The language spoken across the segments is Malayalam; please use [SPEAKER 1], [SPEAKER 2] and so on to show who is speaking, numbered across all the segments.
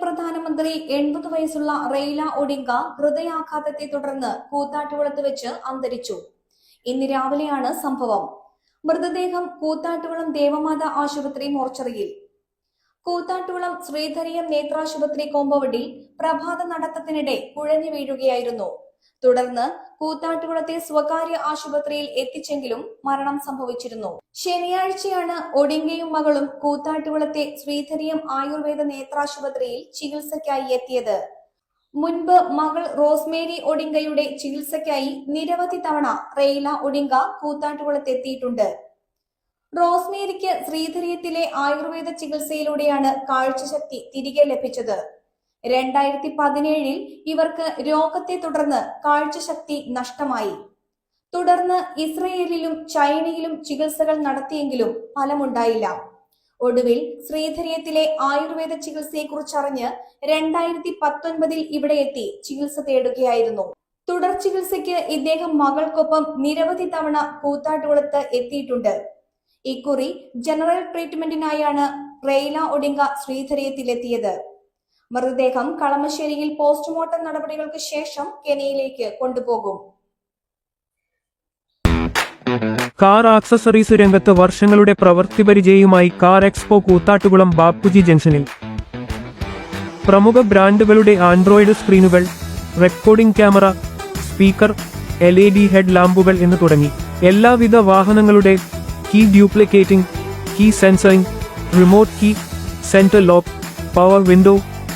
[SPEAKER 1] പ്രധാനമന്ത്രി എൺപത് വയസ്സുള്ള റെയ്ല ഒഡിങ്ക ഹൃദയാഘാതത്തെ തുടർന്ന് കൂത്താട്ടുകുളത്ത് വെച്ച് അന്തരിച്ചു. ഇന്ന് രാവിലെയാണ് സംഭവം. മൃതദേഹം കൂത്താട്ടുകുളം ദേവമാത ആശുപത്രി മോർച്ചറിയിൽ. കൂത്താട്ടുകുളം ശ്രീധരിയം നേത്രാശുപത്രി കോമ്പവടി പ്രഭാത നടത്തത്തിനിടെ കുഴഞ്ഞു വീഴുകയായിരുന്നു. തുടർന്ന് കൂത്താട്ടുകുളത്തെ സ്വകാര്യ ആശുപത്രിയിൽ എത്തിച്ചെങ്കിലും മരണം സംഭവിച്ചിരുന്നു. ശനിയാഴ്ചയാണ് ഒടിങ്കയും മകളും കൂത്താട്ടുകുളത്തെ ശ്രീധരിയം ആയുർവേദ നേത്രാശുപത്രിയിൽ ചികിത്സയ്ക്കായി എത്തിയത്. മുൻപ് മകൾ റോസ്മേരി ഒഡിങ്കയുടെ ചികിത്സയ്ക്കായി നിരവധി തവണ റെയ്ല ഒഡിങ്ക കൂത്താട്ടുകുളത്ത് എത്തിയിട്ടുണ്ട് റോസ്മേരിക്ക് ശ്രീധരിയത്തിലെ ആയുർവേദ ചികിത്സയിലൂടെയാണ് കാഴ്ചശക്തി തിരികെ ലഭിച്ചത്. രണ്ടായിരത്തി പതിനേഴിൽ ഇവർക്ക് രോഗത്തെ തുടർന്ന് കാഴ്ചശക്തി നഷ്ടമായി. തുടർന്ന് ഇസ്രയേലിലും ചൈനയിലും ചികിത്സകൾ നടത്തിയെങ്കിലും ഫലമുണ്ടായില്ല. ഒടുവിൽ ശ്രീധരിയത്തിലെ ആയുർവേദ ചികിത്സയെക്കുറിച്ചറിഞ്ഞ് രണ്ടായിരത്തി പത്തൊൻപതിൽ ഇവിടെ എത്തി ചികിത്സ തേടുകയായിരുന്നു. തുടർ ചികിത്സയ്ക്ക് ഇദ്ദേഹം മകൾക്കൊപ്പം നിരവധി തവണ കൂത്താട്ടുകുളത്ത് എത്തിയിട്ടുണ്ട്. ഇക്കുറി ജനറൽ ട്രീറ്റ്മെന്റിനായാണ് റെയ്ല ഒഡിങ്ക ശ്രീധരിയത്തിലെത്തിയത്. മൃതദേഹം കളമശ്ശേരിയിൽ പോസ്റ്റ്മോർട്ടം നടപടികൾക്ക് ശേഷം കെനിയിലേക്ക് കൊണ്ടുപോകും.
[SPEAKER 2] കാർ ആക്സസറീസ് രംഗത്ത് വർഷങ്ങളുടെ പ്രവൃത്തി പരിചയവുമായി കാർ എക്സ്പോ കൂത്താട്ടുകുളം ബാപ്പുജി ജംഗ്ഷനിൽ. പ്രമുഖ ബ്രാൻഡുകളുടെ android സ്ക്രീനുകൾ recording camera speaker L E D head ലാമ്പുകൾ എന്ന് തുടങ്ങി. എല്ലാവിധ വാഹനങ്ങളുടെ key duplicating key sensoring remote key centre lock power window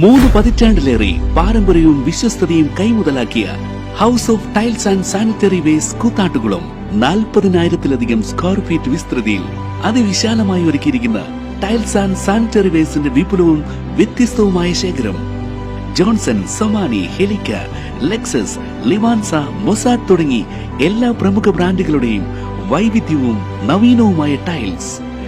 [SPEAKER 3] മൂന്ന് പതിറ്റാണ്ടിലേറെ പാരമ്പര്യവും വിശ്വസ്തതയും കൈമുതലാക്കിയ house of tiles and sanitary waste Koothattukulam നാൽപ്പതിനായിരത്തിലധികം സ്ക്വയർ ഫീറ്റ് വിസ്തൃതിയിൽ അതിവിശാലമായി ഒരുക്കിയിരിക്കുന്ന ടൈൽസ് ആൻഡ് സാനിറ്ററി വേസിന്റെ വിപുലവും വ്യത്യസ്തവുമായ ശേഖരം. ജോൺസൺ സൊമാനി ഹെലിക്ക ലെക്സസ് ലിവാൻസ മൊസാഡ് തുടങ്ങി എല്ലാ പ്രമുഖ ബ്രാൻഡുകളുടെയും വൈവിധ്യവും നവീനവുമായ ടൈൽസ്